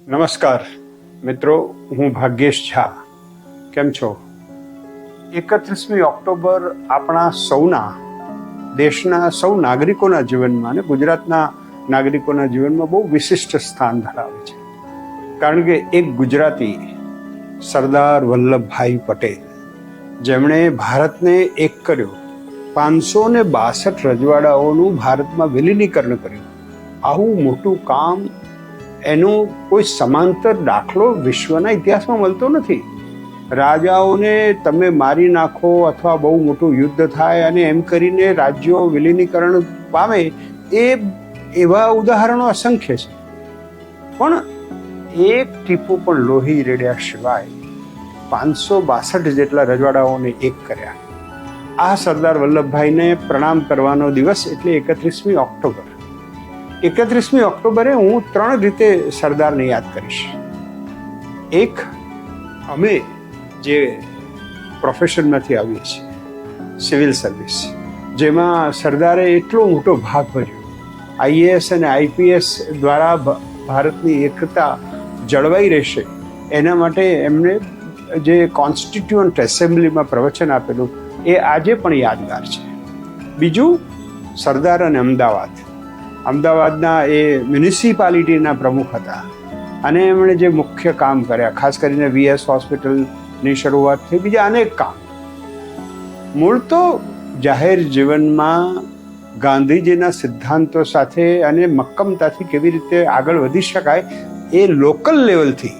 નમસ્કાર. મિત્રો, હું ભાગ્યેશ ઝા. કેમ છો? એકત્રીસમી ઓક્ટોબર આપણા સૌના, દેશના સૌ નાગરિકોના જીવનમાં અને ગુજરાતના નાગરિકોના જીવનમાં બહુ વિશિષ્ટ સ્થાન ધરાવે છે. કારણ કે એક ગુજરાતી, સરદાર વલ્લભભાઈ પટેલ, જેમણે ભારતને એક કર્યો. પાંચસો ને બાસઠ રજવાડાઓનું ભારતમાં વિલીનીકરણ કર્યું. આવું મોટું કામ એનો કોઈ સમાંતર દાખલો વિશ્વના ઇતિહાસમાં મળતો નથી. રાજાઓને તમે મારી નાખો અથવા બહુ મોટું યુદ્ધ થાય અને એમ કરીને રાજ્યો વિલીનીકરણ પામે, એ એવા ઉદાહરણો અસંખ્ય છે. પણ એક ટીપું પણ લોહી રેડ્યા સિવાય પાંચસો બાસઠ જેટલા રજવાડાઓને એક કર્યા. આ સરદાર વલ્લભભાઈને પ્રણામ કરવાનો દિવસ એટલે એકત્રીસમી ઓક્ટોબર. એકત્રીસમી ઓક્ટોબરે હું ત્રણ રીતે સરદારને યાદ કરીશ. એક, અમે જે પ્રોફેશનમાંથી આવીએ છીએ, સિવિલ સર્વિસ, જેમાં સરદારે એટલો મોટો ભાગ ભર્યો. આઈએએસ અને આઈપીએસ દ્વારા ભારતની એકતા જળવાઈ રહેશે, એના માટે એમણે જે કોન્સ્ટિટ્યુઅન્ટ એસેમ્બલીમાં પ્રવચન આપેલું, એ આજે પણ યાદગાર છે. બીજું, સરદાર અને અમદાવાદ. અમદાવાદના એ મ્યુનિસિપાલિટીના પ્રમુખ હતા. અને એમણે જે મુખ્ય કામ કર્યા, ખાસ કરીને વીએસ હોસ્પિટલની શરૂઆત થઈ, બીજા અનેક કામ. મૂળ તો જાહેર જીવનમાં ગાંધીજીના સિદ્ધાંતો સાથે અને મક્કમતાથી કેવી રીતે આગળ વધી શકાય એ લોકલ લેવલથી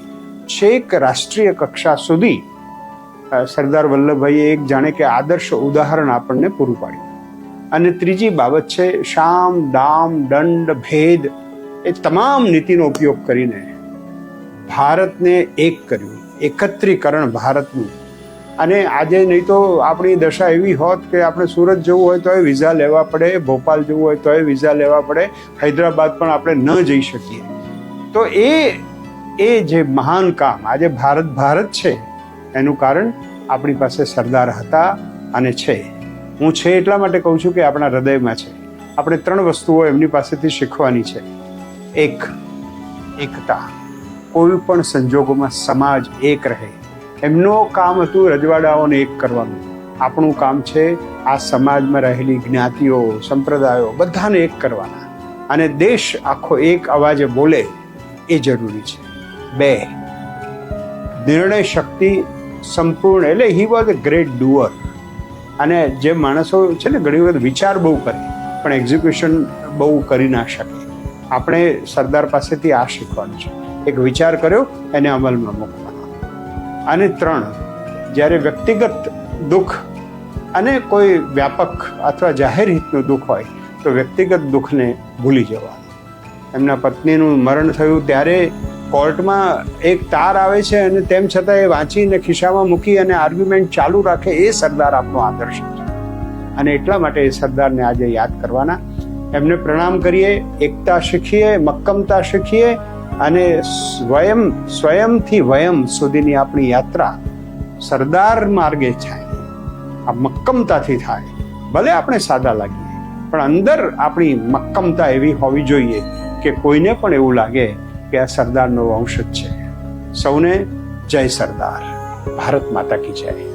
છેક રાષ્ટ્રીય કક્ષા સુધી સરદાર વલ્લભભાઈએ એક જાણે કે આદર્શ ઉદાહરણ આપણને પૂરું પાડ્યું. અને ત્રીજી બાબત છે શામ, દામ, દંડ, ભેદ એ તમામ નીતિનો ઉપયોગ કરીને ભારતને એક કર્યું, એકત્રીકરણ ભારતનું. અને આજે નહીં તો આપણી દશા એવી હોત કે આપણે સુરત જવું હોય તો એ વિઝા લેવા પડે, ભોપાલ જવું હોય તો એ વિઝા લેવા પડે, હૈદરાબાદ પણ આપણે ન જઈ શકીએ. તો એ એ જે મહાન કામ, આજે ભારત ભારત છે, એનું કારણ આપણી પાસે સરદાર હતા અને છે. હું છે એટલા માટે કહું છું કે આપણા હૃદયમાં છે. આપણે ત્રણ વસ્તુઓ એમની પાસેથી શીખવાની છે. એક, એકતા. કોઈ પણ સંજોગોમાં સમાજ એક રહે. એમનો કામ હતું રજવાડાઓને એક કરવાનું. આપણું કામ છે આ સમાજમાં રહેલી જ્ઞાતિઓ, સંપ્રદાયો બધાને એક કરવાના. અને દેશ આખો એક અવાજે બોલે એ જરૂરી છે. બે, નિર્ણય શક્તિ સંપૂર્ણ એટલે he was a great doer અને જે માણસો છે ને ઘણી વખત વિચાર બહુ કરે, પણ એક્ઝિક્યુશન બહુ કરી ના શકે. આપણે સરદાર પાસેથી આ શીખવાનું છે. એક વિચાર કર્યો, એને અમલમાં મૂકવાનો. અને ત્રણ, જ્યારે વ્યક્તિગત દુઃખ અને કોઈ વ્યાપક અથવા જાહેર હિતનું દુઃખ હોય, તો વ્યક્તિગત દુઃખને ભૂલી જવાનું. એમના પત્નીનું મરણ થયું ત્યારે કોર્ટમાં એક તાર આવે છે અને તેમ છતાં એ વાંચીને ખિસ્સામાં મૂકી અને આર્ગ્યુમેન્ટ ચાલુ રાખે એ સરદાર આપનો આદર્શ છે. અને એટલા માટે એ સરદારને આજે યાદ કરવાના. એમને પ્રણામ કરીએ, એકતા શીખીએ, મક્કમતા શીખીએ અને સ્વયં, સ્વયંથી વયમ સુધીની આપણી યાત્રા સરદાર માર્ગે થાય. આ મક્કમતાથી થાય. ભલે આપણે સાદા લાગીએ, પણ અંદર આપણી મક્કમતા એવી હોવી જોઈએ કે કોઈને પણ એવું લાગે કે આ સરદારનો વંશ જ છે. સૌને જય સરદાર. ભારત માતા કી જય.